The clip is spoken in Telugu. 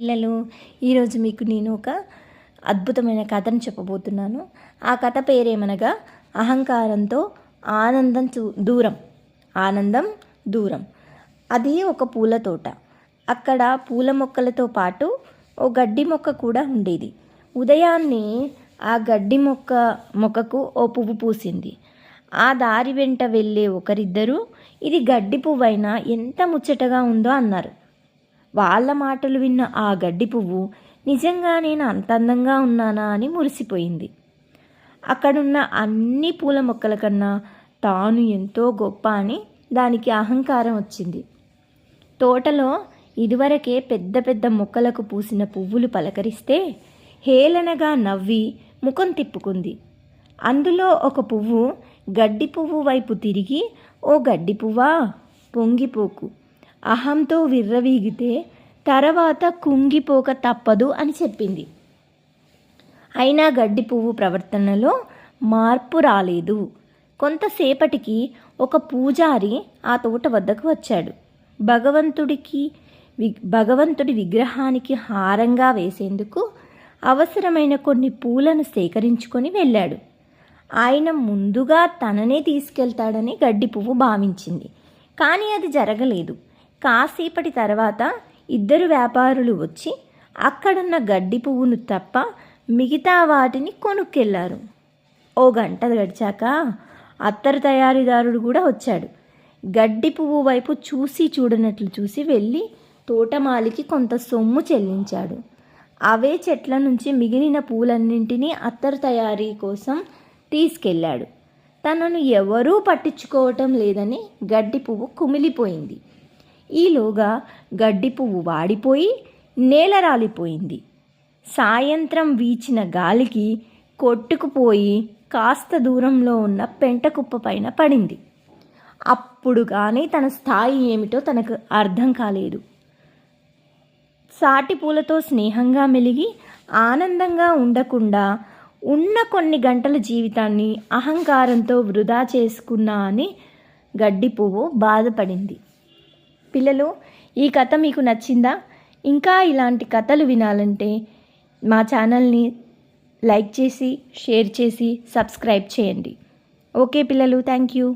పిల్లలు ఈరోజు మీకు నేను ఒక అద్భుతమైన కథను చెప్పబోతున్నాను. ఆ కథ పేరేమనగా అహంకారంతో ఆనందం చూ- దూరం ఆనందం దూరం. అది ఒక పూల తోట. అక్కడ పూల మొక్కలతో పాటు ఓ గడ్డి మొక్క కూడా ఉండేది. ఉదయాన్నే ఆ గడ్డి మొక్క మొక్కకు ఓ పువ్వు పూసింది. ఆ దారి వెంట వెళ్ళే ఒకరిద్దరూ ఇది గడ్డి పువ్వైనా ఎంత ముచ్చటగా ఉందో అన్నారు. వాళ్ళ మాటలు విన్న ఆ గడ్డి పువ్వు నిజంగా నేను అంత అందంగా ఉన్నానా? అని మురిసిపోయింది. అక్కడున్న అన్ని పూల మొక్కల కన్నా తాను ఎంతో గొప్ప అని దానికి అహంకారం వచ్చింది. తోటలో ఇదివరకే పెద్ద పెద్ద మొక్కలకు పూసిన పువ్వులు పలకరిస్తే హేళనగా నవ్వి ముఖం తిప్పుకుంది. అందులో ఒక పువ్వు గడ్డి పువ్వు వైపు తిరిగి ఓ గడ్డి పువ్వా పొంగిపోకు. అహంతో విర్రవీగితే తర్వాత కుంగిపోక తప్పదు అని చెప్పింది. అయినా గడ్డి పువ్వు ప్రవర్తనలో మార్పు రాలేదు. కొంతసేపటికి ఒక పూజారి ఆ తోట వద్దకు వచ్చాడు. భగవంతుడికి వి భగవంతుడి విగ్రహానికి హారంగా వేసేందుకు అవసరమైన కొన్ని పూలను సేకరించుకొని వెళ్ళాడు. ఆయన ముందుగా తననే తీసుకెళ్తాడని గడ్డి పువ్వు భావించింది. కానీ అది జరగలేదు. కాసేపటి తర్వాత ఇద్దరు వ్యాపారులు వచ్చి అక్కడున్న గడ్డి పువ్వును తప్ప మిగతా వాటిని కొనుక్కెళ్ళారు. ఓ గంట గడిచాక అత్తరు తయారీదారుడు కూడా వచ్చాడు. గడ్డి పువ్వు వైపు చూసి చూడనట్లు చూసి వెళ్ళి తోటమాలికి కొంత సొమ్ము చెల్లించాడు. అవే చెట్ల నుంచి మిగిలిన పూలన్నింటినీ అత్తరు తయారీ కోసం తీసుకెళ్ళాడు తనను ఎవరూ పట్టించుకోవటం లేదని గడ్డి పువ్వు కుమిలిపోయింది. ఈలోగా గడ్డి పువ్వు వాడిపోయి నేల రాలిపోయింది సాయంత్రం వీచిన గాలికి కొట్టుకుపోయి కాస్త దూరంలో ఉన్న పెంట కుప్ప పైన పడింది. అప్పుడు కానీ తన స్థాయి ఏమిటో తనకు అర్థం కాలేదు. సాటి పూలతో స్నేహంగా మెలిగి ఆనందంగా ఉండకుండా ఉన్న కొన్ని గంటల జీవితాన్ని అహంకారంతో వృధా చేసుకున్నా అని గడ్డి పువ్వు బాధపడింది. పిల్లలు ఈ కథ మీకు నచ్చిందా? ఇంకా ఇలాంటి కథలు వినాలంటే మా ఛానల్ని లైక్ చేసి షేర్ చేసి సబ్స్క్రైబ్ చేయండి. ఓకే పిల్లలు థ్యాంక్ యూ.